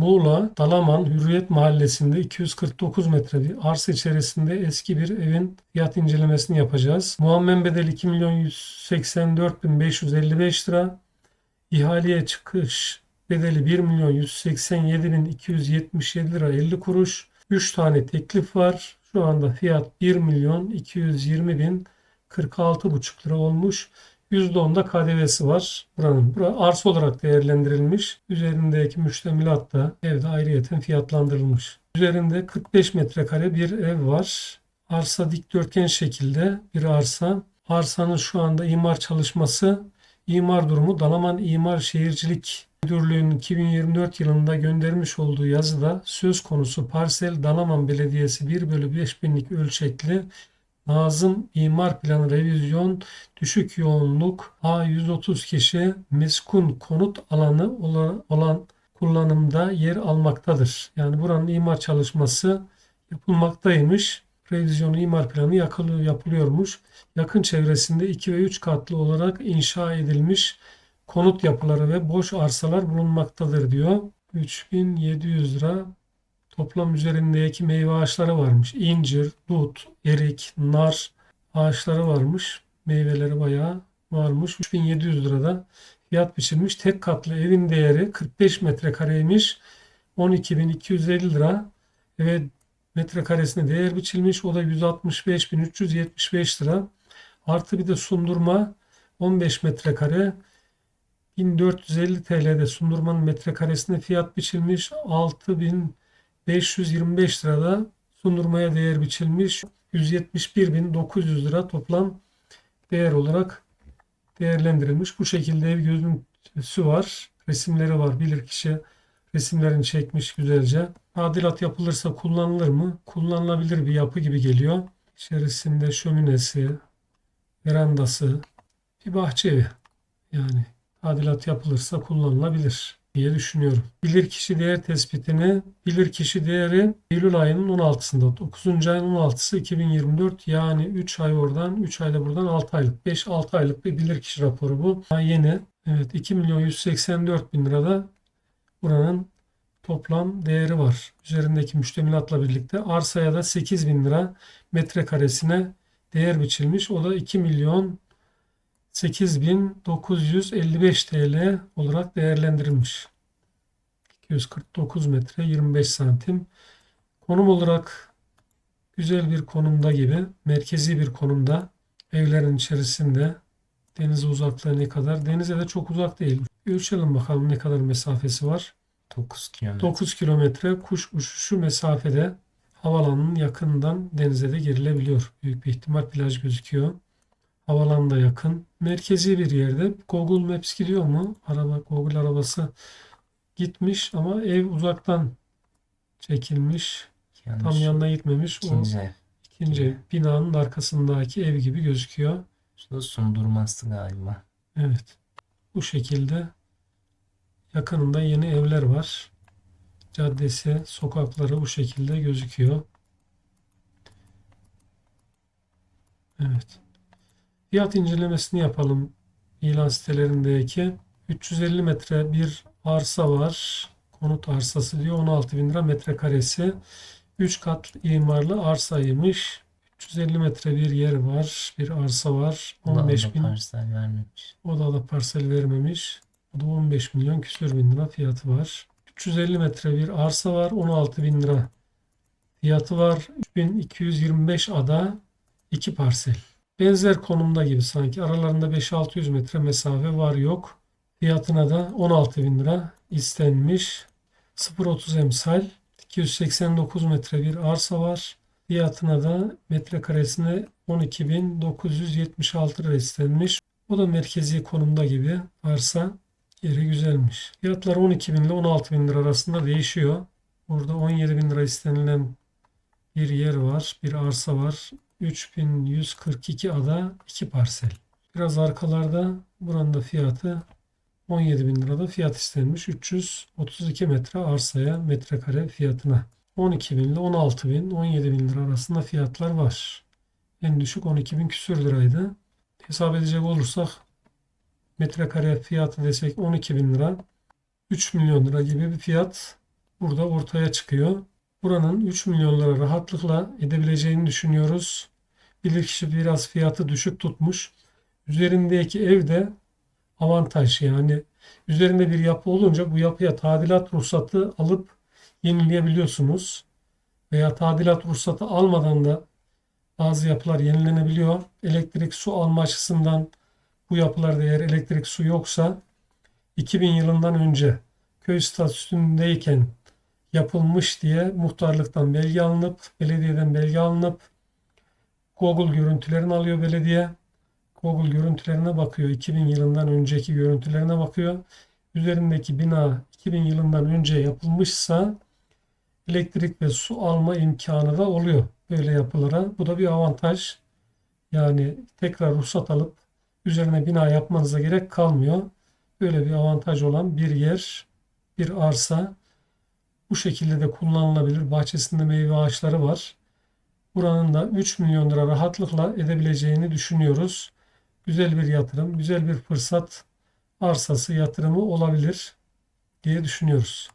Muğla, Dalaman, Hürriyet Mahallesi'nde 249 metre bir arsa içerisinde eski bir evin fiyat incelemesini yapacağız. Muammen bedeli 2 milyon 184 bin 555 lira. İhaleye çıkış bedeli 1 milyon 187 bin 277 lira 50 kuruş. 3 tane teklif var. Şu anda fiyat 1 milyon 220 bin 46,5 lira olmuş. %10 da KDV'si var. Buranın bura arsa olarak değerlendirilmiş. Üzerindeki müştemilat da evde ayrıyeten fiyatlandırılmış. Üzerinde 45 metrekare bir ev var. Arsa dikdörtgen şekilde bir arsa. Arsanın şu anda imar çalışması, imar durumu Dalaman İmar Şehircilik Müdürlüğü'nün 2024 yılında göndermiş olduğu yazıda söz konusu parsel Dalaman Belediyesi 1 bölü 5 binlik ölçekli Nazım İmar Planı Revizyon Düşük Yoğunluk A130 kişi meskun konut alanı ola- olan kullanımda yer almaktadır. Yani buranın imar çalışması yapılmaktaymış. Revizyonu imar planı yapılıyormuş. Yakın çevresinde 2 ve 3 katlı olarak inşa edilmiş konut yapıları ve boş arsalar bulunmaktadır diyor. 3700 lira Toplam üzerindeki meyve ağaçları varmış. İncir, dut, erik, nar ağaçları varmış. Meyveleri bayağı varmış. 3700 lirada fiyat biçilmiş. Tek katlı evin değeri 45 metrekareymiş. 12.250 lira. Eve metrekaresine değer biçilmiş. O da 165.375 lira. Artı bir de sundurma 15 metrekare 1450 TL'de sundurmanın metrekaresine fiyat biçilmiş. 6000 525 lirada sundurmaya değer biçilmiş. 171.900 lira toplam değer olarak değerlendirilmiş. Bu şekilde ev görüntüsü var. Resimleri var. Bilirkişi resimlerini çekmiş güzelce. Tadilat yapılırsa kullanılır mı? Kullanılabilir bir yapı gibi geliyor. İçerisinde şöminesi, verandası, bir bahçe evi. Yani tadilat yapılırsa kullanılabilir diye düşünüyorum. Bilirkişi değer tespitini bilirkişi değeri Eylül ayının 16'sında 9. ayın 16'sı 2024 yani 3 ay oradan 3 ayda buradan 6 aylık 5-6 aylık bir bilirkişi raporu bu. Daha yeni. Evet 2 milyon 184 bin lirada buranın toplam değeri var. Üzerindeki müştemilatla birlikte arsaya da 8 bin lira metrekaresine değer biçilmiş. O da 2 milyon 8955 TL olarak değerlendirilmiş. 249 metre 25 santim. Konum olarak güzel bir konumda gibi, merkezi bir konumda evlerin içerisinde denize uzaklığı ne kadar? Denize de çok uzak değil. Ölçelim bakalım ne kadar mesafesi var. 9 kilometre. 9 kilometre kuş uçuşu mesafede havalanın yakından denize de girilebiliyor. Büyük bir ihtimal plaj gözüküyor. Havalan da yakın. Merkezi bir yerde. Google Maps gidiyor mu? Araba, Google arabası gitmiş ama ev uzaktan çekilmiş. Yanlış. Tam yanına gitmemiş. O İkinci ev. ikinci binanın arkasındaki ev gibi gözüküyor. Şu da sundurması galiba. Evet. Bu şekilde yakınında yeni evler var. Caddesi, sokakları bu şekilde gözüküyor. Evet. Fiyat incelemesini yapalım. İlan sitelerindeki 350 metre bir arsa var. Konut arsası diyor 16 bin lira metrekaresi. 3 kat imarlı arsaymış. 350 metre bir yer var. Bir arsa var. Bu da 15 ada bin. parsel vermemiş. O da da parsel vermemiş. O da 15 milyon küsür bin lira fiyatı var. 350 metre bir arsa var. 16 bin lira fiyatı var. 3225 ada 2 parsel. Benzer konumda gibi sanki. Aralarında 5-600 metre mesafe var yok. Fiyatına da 16 bin lira istenmiş. 0.30 emsal 289 metre bir arsa var. Fiyatına da metrekaresine 12.976 lira istenmiş. O da merkezi konumda gibi arsa yeri güzelmiş. Fiyatlar 12 bin ile 16 bin lira arasında değişiyor. Burada 17 bin lira istenilen bir yer var, bir arsa var. 3142 ada 2 parsel. Biraz arkalarda buranın da fiyatı 17 bin lirada fiyat istenmiş. 332 metre arsaya metrekare fiyatına. 12 bin ile 16 bin, 17 bin lira arasında fiyatlar var. En düşük 12 bin küsür liraydı. Hesap edecek olursak metrekare fiyatı desek 12 bin lira 3 milyon lira gibi bir fiyat burada ortaya çıkıyor. Buranın 3 milyon lira rahatlıkla edebileceğini düşünüyoruz. Bilirkişi biraz fiyatı düşük tutmuş. Üzerindeki ev de avantaj yani üzerinde bir yapı olunca bu yapıya tadilat ruhsatı alıp yenileyebiliyorsunuz. Veya tadilat ruhsatı almadan da bazı yapılar yenilenebiliyor. Elektrik su alma açısından bu yapılarda eğer elektrik su yoksa 2000 yılından önce köy statüsündeyken yapılmış diye muhtarlıktan belge alınıp, belediyeden belge alınıp Google görüntülerini alıyor belediye. Google görüntülerine bakıyor. 2000 yılından önceki görüntülerine bakıyor. Üzerindeki bina 2000 yılından önce yapılmışsa elektrik ve su alma imkanı da oluyor böyle yapılara. Bu da bir avantaj. Yani tekrar ruhsat alıp üzerine bina yapmanıza gerek kalmıyor. Böyle bir avantaj olan bir yer, bir arsa. Bu şekilde de kullanılabilir. Bahçesinde meyve ağaçları var. Buranın da 3 milyon lira rahatlıkla edebileceğini düşünüyoruz. Güzel bir yatırım, güzel bir fırsat arsası yatırımı olabilir diye düşünüyoruz.